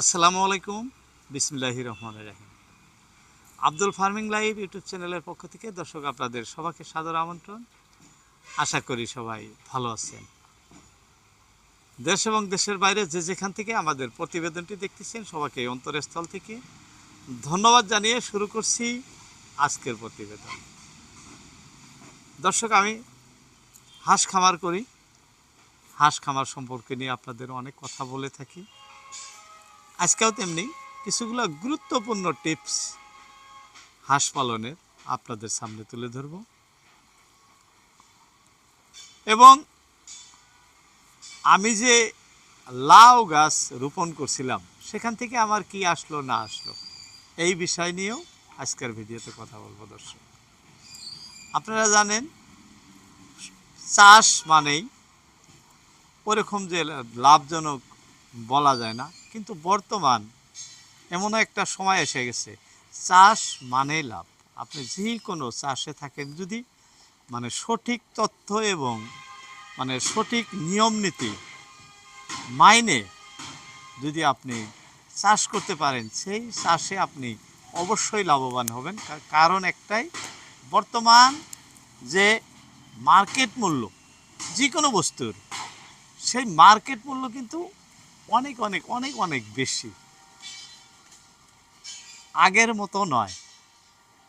আসসালামু আলাইকুম। বিসমিল্লাহি রহমান রাহিম। আব্দুল ফার্মিং লাইভ ইউটিউব চ্যানেলের পক্ষ থেকে দর্শক আপনাদের সবাইকে সাদর আমন্ত্রণ। আশা করি সবাই ভালো আছেন। দেশ এবং দেশের বাইরে যে যেখান থেকে আমাদের প্রতিবেদনটি দেখতেছেন, সবাইকে অন্তরের স্থল থেকে ধন্যবাদ জানিয়ে শুরু করছি আজকের প্রতিবেদন। দর্শক, আমি হাঁস খামার করি। হাঁস খামার সম্পর্কে নিয়ে আপনাদের অনেক কথা বলে থাকি। আজকেও তেমনি কিছুগুলো গুরুত্বপূর্ণ টিপস হাঁস পালনের আপনাদের সামনে তুলে ধরব। এবং আমি যে লাউ গাছ রোপণ করছিলাম, সেখান থেকে আমার কি আসলো না আসলো, এই বিষয় নিয়েও আজকের ভিডিওতে কথা বলব দর্শক। আপনারা জানেন, চাষ মানেই ওরকম যে লাভজনক বলা যায় না কিন্তু বর্তমান এমন একটা সময় এসে গেছে। চাষ মানেই লাভ। আপনি যে কোনো চাষে থাকেন যদি মানে সঠিক তথ্য এবং মানে সঠিক নিয়ম নীতি মাইনে যদি আপনি চাষ করতে পারেন, সেই চাষে আপনি অবশ্যই লাভবান হবেন। কার- কারণ একটাই, বর্তমান যে মার্কেট মূল্য যে কোনো বস্তুর, সেই মার্কেট মূল্য কিন্তু অনেক অনেক অনেক অনেক বেশি। আগের মতো নয়।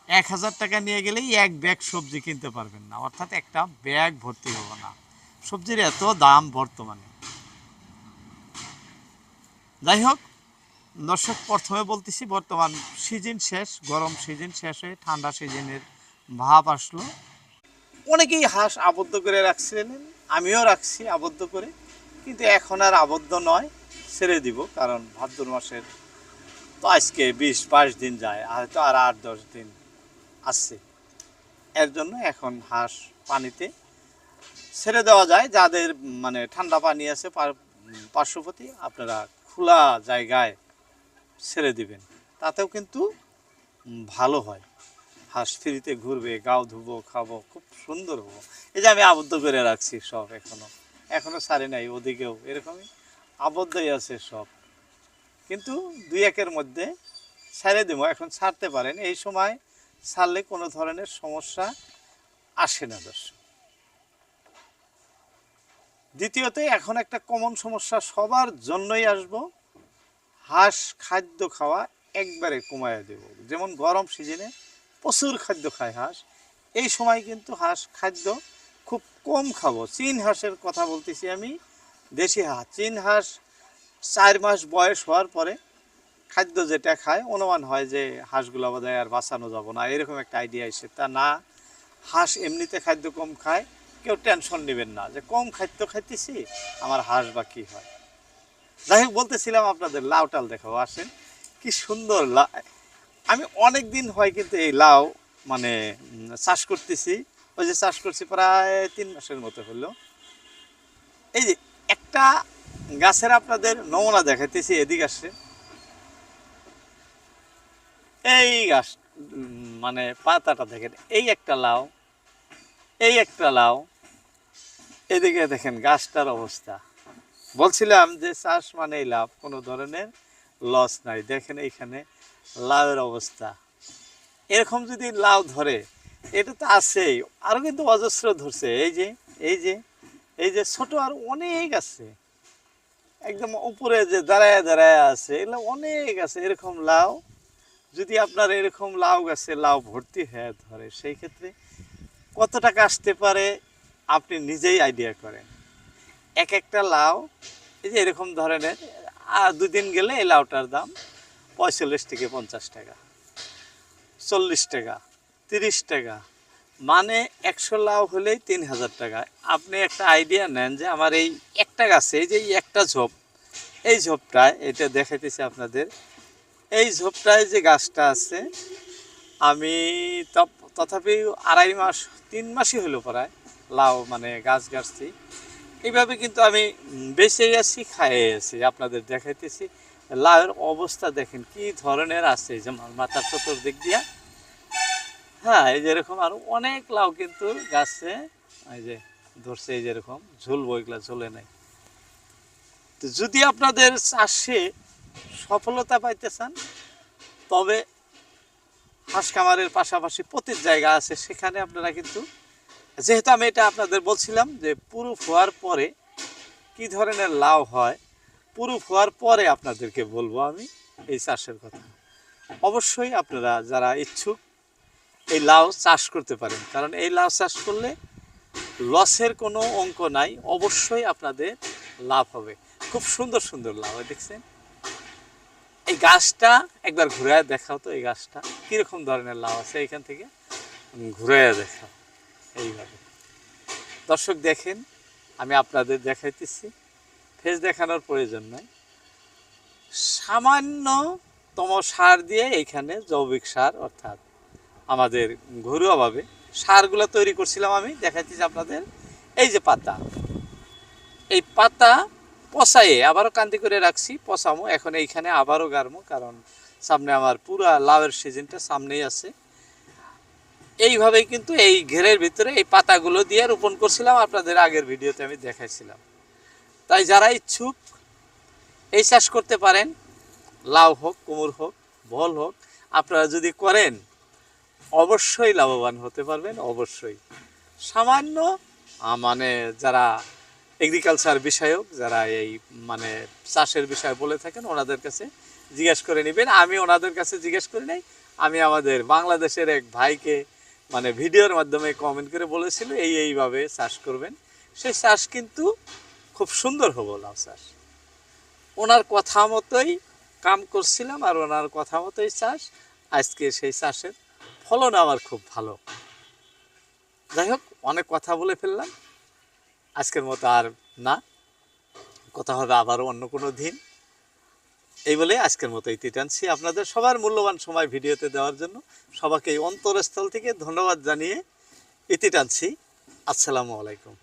এক হাজার টাকা নিয়ে গেলেই এক ব্যাগ সবজি কিনতে পারবেন না। অর্থাৎ একটা ব্যাগ ভর্তি হবে না। সবজির এত দাম বর্তমানে। যাই হোক, দর্শক, প্রথমে বলতেছি, বর্তমান সিজন শেষ, গরম সিজন শেষ হয়ে ঠান্ডা সিজনের ভাব আসলো। অনেকেই হাঁস আবদ্ধ করে রাখছিলেন। আমিও রাখছি আবদ্ধ করে। কিন্তু এখন আর আবদ্ধ নয়। ছেড়ে দিব, কারণ ভাদ্র মাসের তো আজকে বিশ, বাইশ দিন যায় হয়তো আর আট, দশ দিন আসছে এর জন্য এখন হাঁস পানিতে ছেড়ে দেওয়া যায়। যাদের মানে ঠান্ডা পানি আছে, পার- পার্শ্ববর্তী, আপনারা খোলা জায়গায় ছেড়ে দিবেন। তাতেও কিন্তু ভালো হয়। হাঁস ফ্রিতে ঘুরবে, গাও ধুবো, খাব, খুব সুন্দর হব। এই যে আমি আবদ্ধ করে রাখছি সব এখনও। এখনও ছাড়ি নাই, ওদিকেও এরকমই। আবদ্ধই আছে সব। কিন্তু দুই একের মধ্যে ছেড়ে দেবো, এখন ছাড়তে পারেন। এই সময় ছাড়লে কোনো ধরনের সমস্যা আসে না, দর্শক। দ্বিতীয়ত, এখন একটা কমন সমস্যা সবার জন্যই আসব। হাঁস খাদ্য খাওয়া একবারে কমায় দেব। যেমন গরম সিজনে প্রচুর খাদ্য খায় হাঁস। এই সময় কিন্তু হাঁস খাদ্য খুব কম খাব। চীন হাঁসের কথা বলতেছি আমি। দেশি হাঁস। চীন হাঁস চার মাস বয়স হওয়ার পরে খাদ্য যেটা খায়, অনুমান হয় যে হাঁসগুলো বোধহয় আর বাঁচানো যাব না। এরকম একটা আইডিয়া এসে তা না, হাঁস এমনিতে খাদ্য কম খায়, কেউ টেনশন নেবেন না যে কম খাদ্য খাইতেছি, আমার হাঁস বা কী হয়। যাই হোক, বলতেছিলাম আপনাদের, লাউ টাল দেখাবো আসেন। কি সুন্দর লা আমি অনেক দিন হয় কিন্তু এই লাউ মানে চাষ করতেছি। ওই যে চাষ করছি প্রায় তিন মাসের মতো হলো। এই যে একটা গাছের আপনাদের নমুনা দেখাইতেছি, এদিক আসছে। এই গাছ মানে পাতাটা দেখেন, এই একটা লাউ, এই একটা লাউ, এদিকে দেখেন গাছটার অবস্থা। বলছিলাম যে চাষ মানেই লাভ, কোনো ধরনের লস নাই। দেখেন এইখানে লাউয়ের অবস্থা। এরকম যদি লাউ ধরে, এটা তো আছেই আরও কিন্তু অজস্র ধরছে। এই যে এই যে এই যে ছোট আর অনেক আছে। একদম উপরে যে দাঁড়ায় দাঁড়ায় আছে, এগুলো অনেক আছে। এরকম লাউ, যদি আপনার এরকম লাউ গাছে লাউ ভর্তি হয়ে ধরে, সেই ক্ষেত্রে কত টাকা আসতে পারে আপনি নিজেই আইডিয়া করেন। এক একটা লাউ, এই যে এরকম ধরনের আর দুদিন গেলে এই লাউটার দাম পঁয়তাল্লিশ থেকে পঞ্চাশ টাকা, চল্লিশ টাকা, তিরিশ টাকা মানে একশো লাউ হলেই তিন হাজার টাকা। আপনি একটা আইডিয়া নেন যে আমার এই একটা গাছে, এই যে একটা ঝোপ, এই ঝোপটায়, এটা দেখাইতেছি আপনাদের, এই ঝোপটায় যে গাছটা আছে, আমি তথাপি আড়াই মাস, তিন মাসই হলো প্রায় লাউ মানে গাছ গাছছি এইভাবে কিন্তু আমি বেঁচে আছি খাইয়ে আছি, আপনাদের দেখাইতেছি। লাউয়ের অবস্থা দেখেন, কি ধরনের আছে যেমন মাথার চতুর্দিক দিয়া। হ্যাঁ এই যেরকম আরও অনেক লাউ কিন্তু গাছে, এই যে ধরছে, এই যেরকম ঝুলবো, এগুলা ঝুলে নেই। তো যদি আপনাদের চাষে সফলতা পাইতে চান, তবে হাঁস খামারের পাশাপাশি প্রতি জায়গা আছে, সেখানে আপনারা কিন্তু, যেহেতু আমি এটা আপনাদের বলছিলাম যে পুরো হওয়ার পরে কি ধরনের লাভ হয় পুরো হওয়ার পরে আপনাদেরকে বলব আমি এই চাষের কথা। অবশ্যই আপনারা যারা ইচ্ছুক এই লাউ চাষ করতে পারেন। কারণ এই লাউ চাষ করলে লসের কোনো অঙ্ক নাই, অবশ্যই আপনাদের লাভ হবে। খুব সুন্দর সুন্দর লাউ দেখছেন? এই গাছটা একবার ঘুরে দেখাও তো, এই গাছটা। কীরকম ধরনের লাউ আছে এখান থেকে? ঘুরে দেখাও এইভাবে। দর্শক দেখেন, আমি আপনাদের দেখাইতেছি। ফেস দেখানোর প্রয়োজন নাই। সামান্যতম সার দিয়ে এইখানে জৈবিক সার, অর্থাৎ আমাদের ঘরোয়াভাবে সারগুলো তৈরি করছিলাম আমি দেখাচ্ছি যে আপনাদের। এই যে পাতা। এই পাতা পচাইয়ে আবারও কান্তি করে রাখছি, পচামো। এখন এইখানে আবারও গারমো কারণ সামনে আমার পুরা লাউয়ের সিজনটা সামনেই আছে। এইভাবেই কিন্তু এই ঘেরের ভিতরে এই পাতাগুলো দিয়ে রোপণ করছিলাম, আপনাদের আগের ভিডিওতে আমি দেখাইছিলাম। তাই যারা ইচ্ছুক, এই চাষ করতে পারেন। লাউ হোক, কুমুর হোক, ভল হোক, আপনারা যদি করেন অবশ্যই লাভবান হতে পারবেন, অবশ্যই। সামান্য মানে যারা এগ্রিকালচার বিষয়ক, যারা এই মানে চাষের বিষয় বলে থাকেন, ওনাদের কাছে জিজ্ঞেস করে নেবেন। আমি ওনাদের কাছে জিজ্ঞেস করি নাই, আমি আমাদের বাংলাদেশের এক ভাইকে মানে ভিডিওর মাধ্যমে কমেন্ট করে বলেছিল, এই, এইভাবে চাষ করবেন। সে চাষ কিন্তু খুব সুন্দর হব লাউ চাষ। ওনার কথা মতোই কাম করছিলাম আর ওনার কথা মতোই চাষ। আজকে সেই চাষের ফলন আমার খুব ভালো। যাই হোক, অনেক কথা বলে ফেললাম। আজকের মতো আর না। কথা হবে আবারও অন্য কোনো দিন। এই বলে আজকের মতো ইতি টানছি আপনাদের সবার মূল্যবান সময় ভিডিওতে দেওয়ার জন্য সবাকে এই অন্তরস্থল থেকে ধন্যবাদ জানিয়ে ইতি টানছি আসসালামু আলাইকুম।